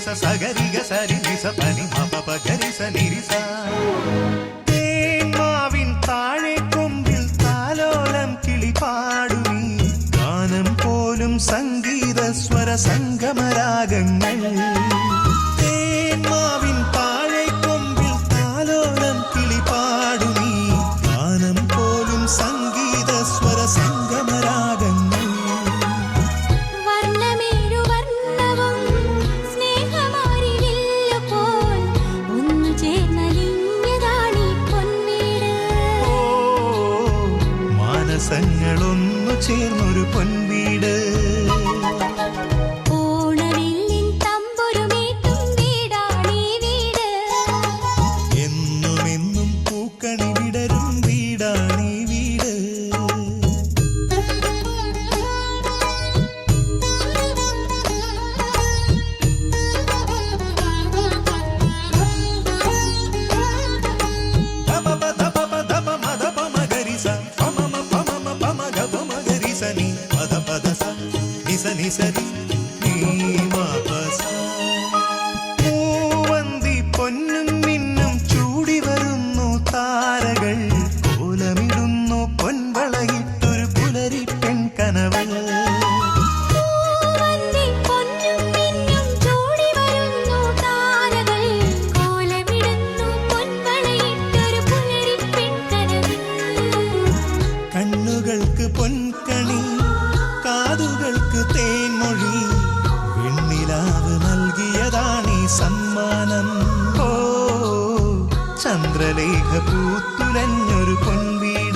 గస సగరి గసరి నిస పని మప పగరి స నిరిస தேன்மாவின் தாழே கொம்பில் தாலோலம் கிளி பாடுவி கானம் போலும் சங்கீத ஸ்வர சங்கம നൽകിയതാണീ സമ്മാനം. ഓ ചന്ദ്രലേഖ പൂത്തുലഞ്ഞൊരു പൊൻവീ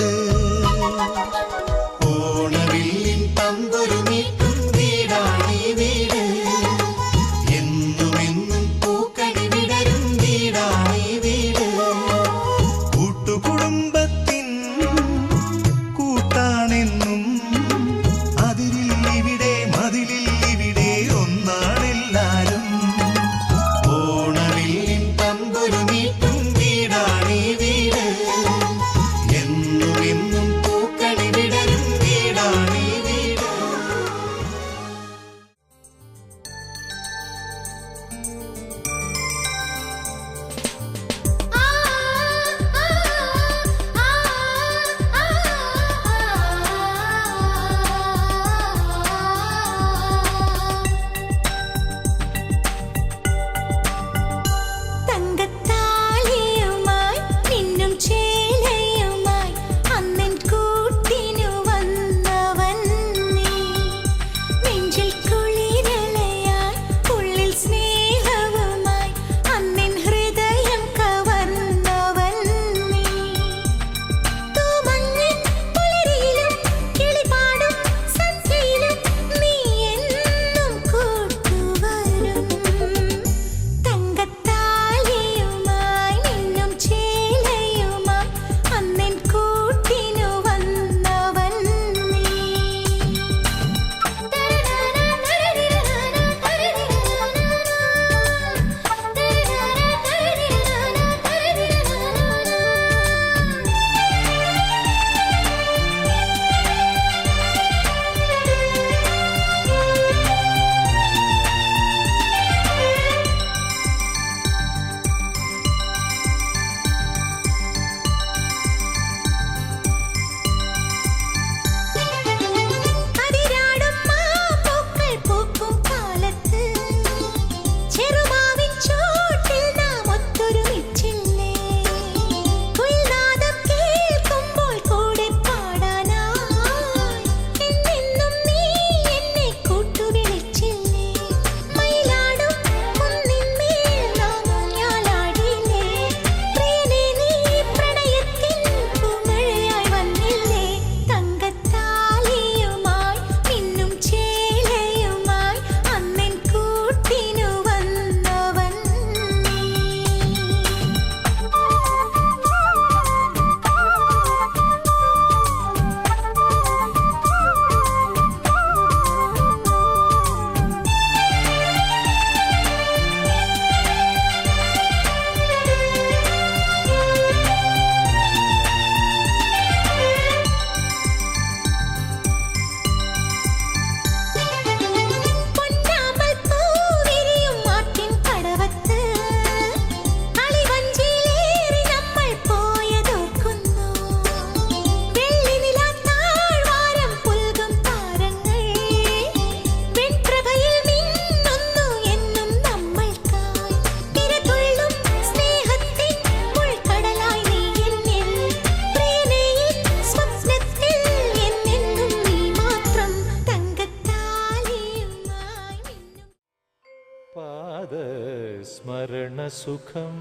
പാദസുഖം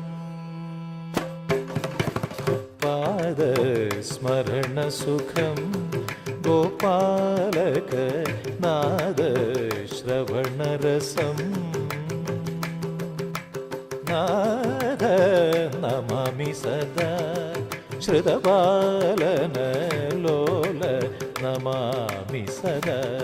പാദസ്മരണസുഖം. ഗോപാലക നാദശ്രവണരസം നാദ നമാമി സദാ. ശ്രുതപാലന ലോല നമാമി സദാ.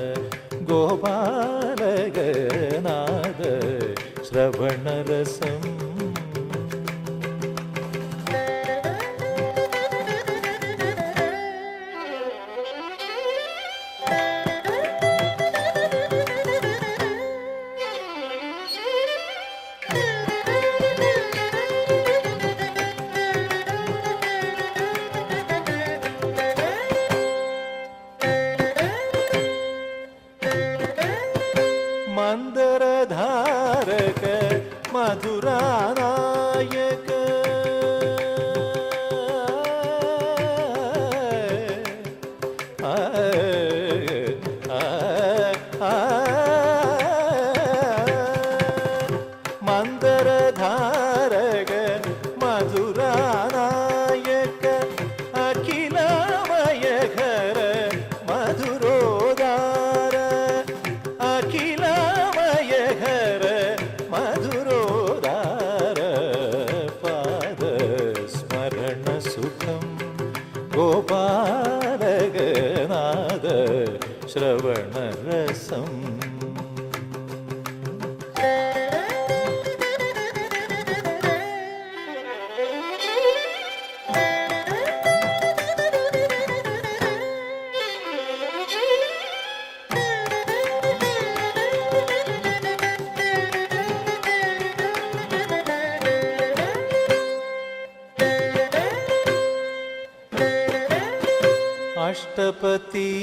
श्रवण रसम अष्टपती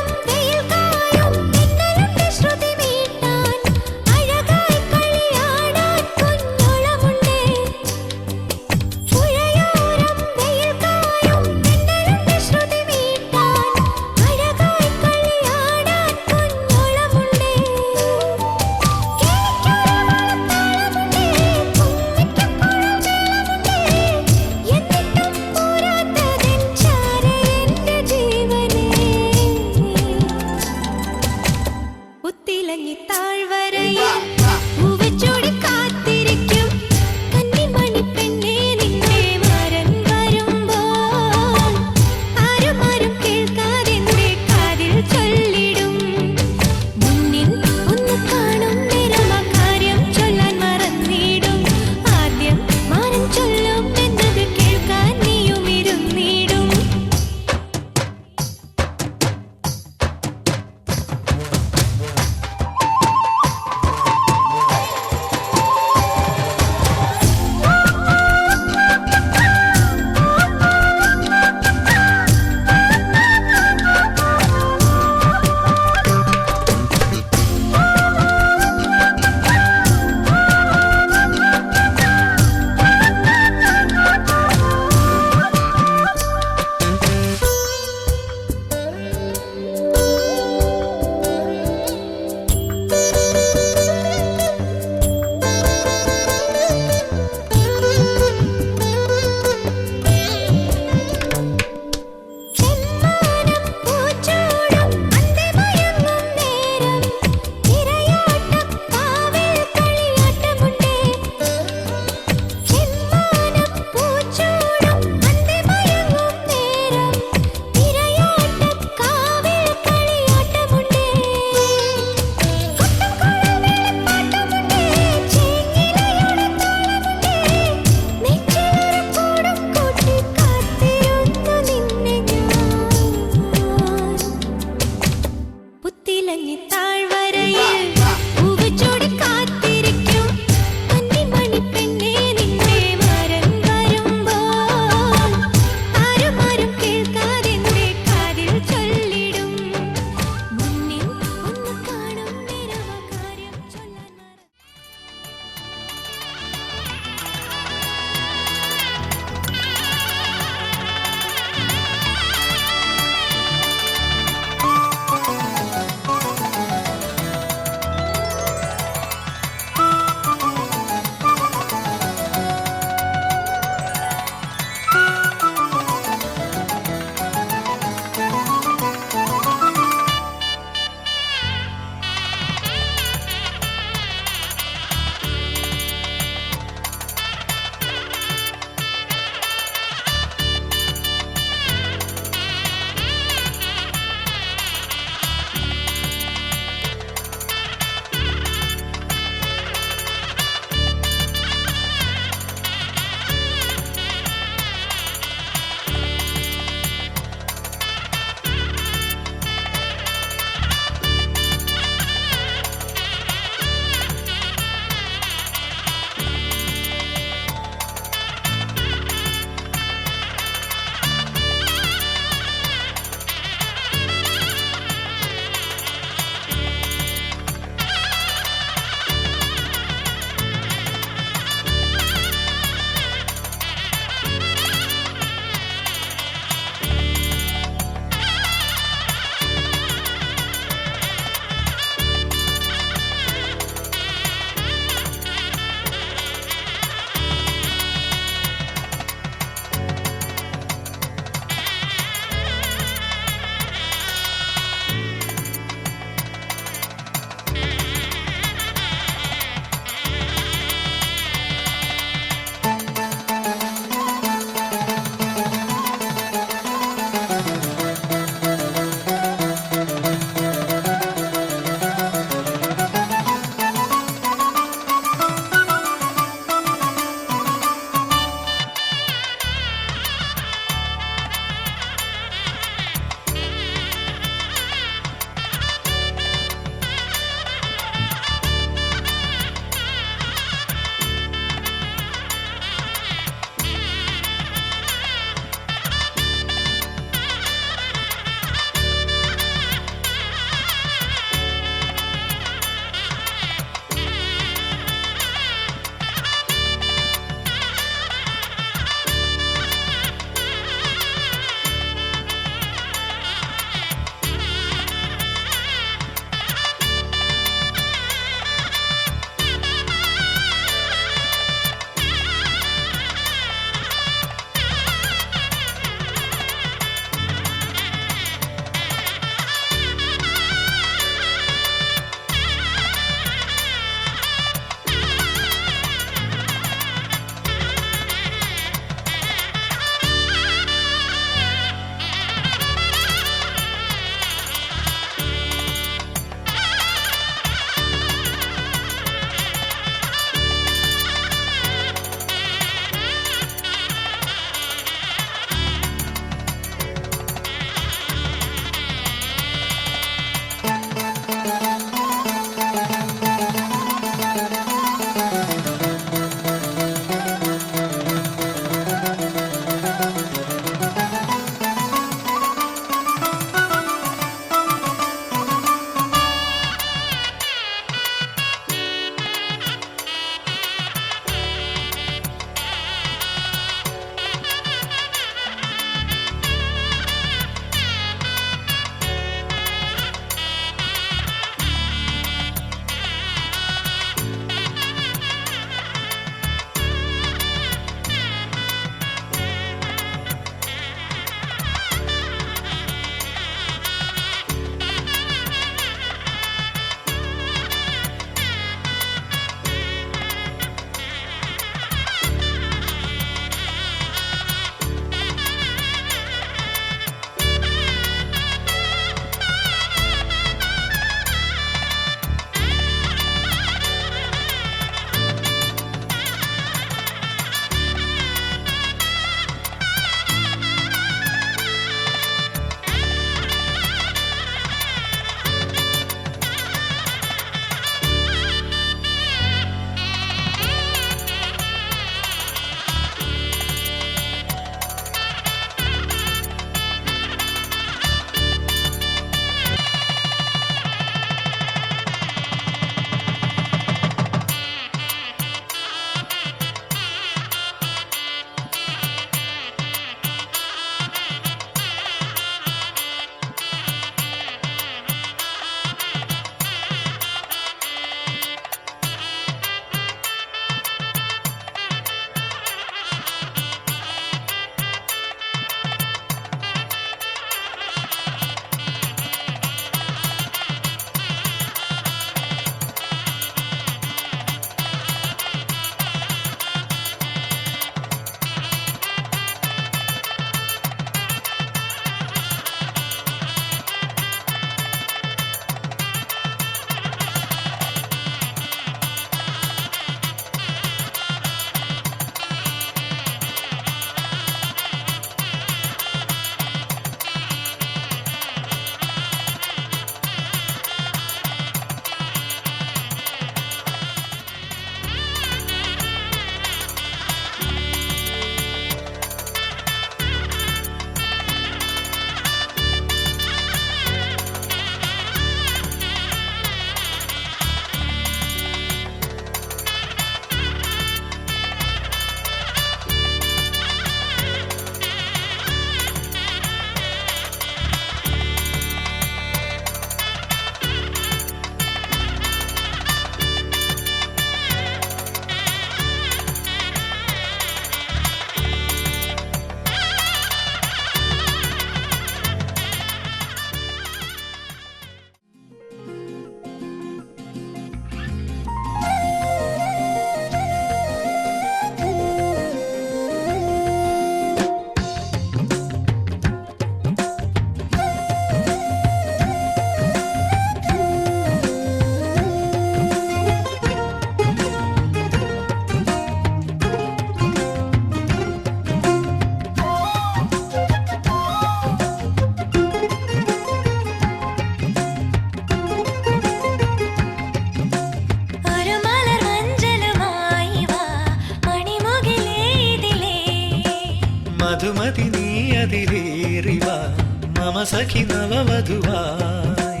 സഖി നവവധുവായി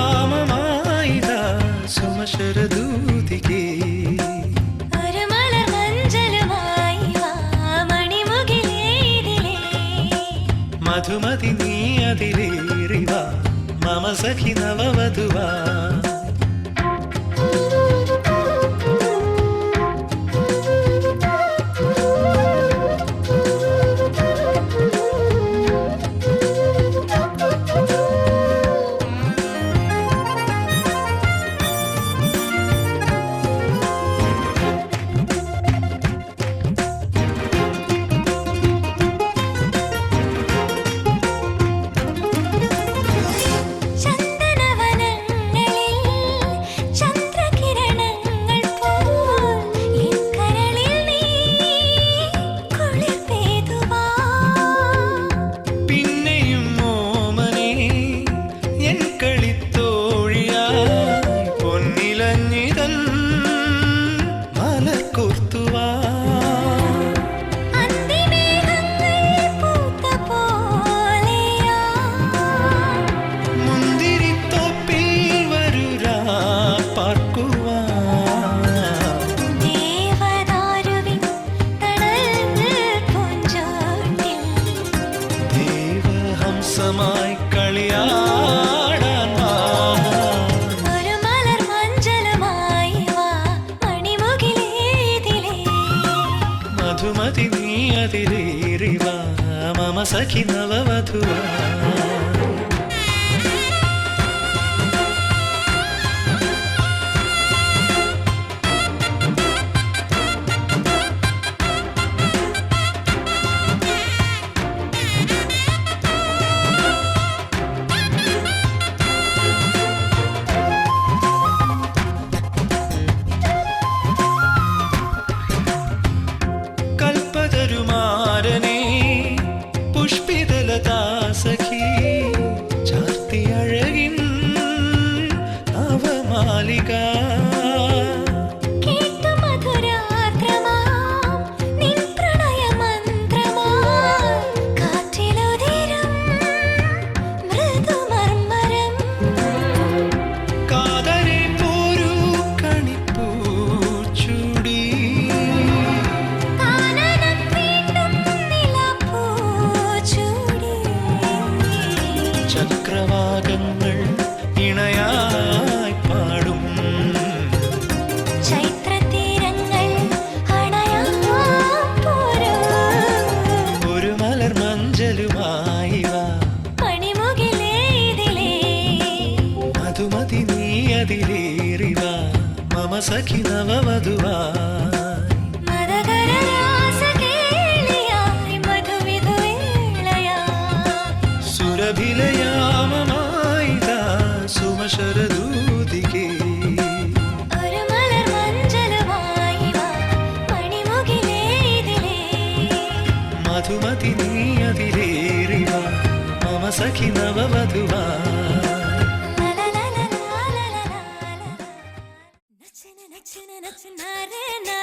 സുരഭിലയാമമായിത സുമശരദൂതികേ. മധുമതി നീ അതിലേറിവ മമ സഖി നവവധുവാ నచ్చిన నచ్చిన రే నా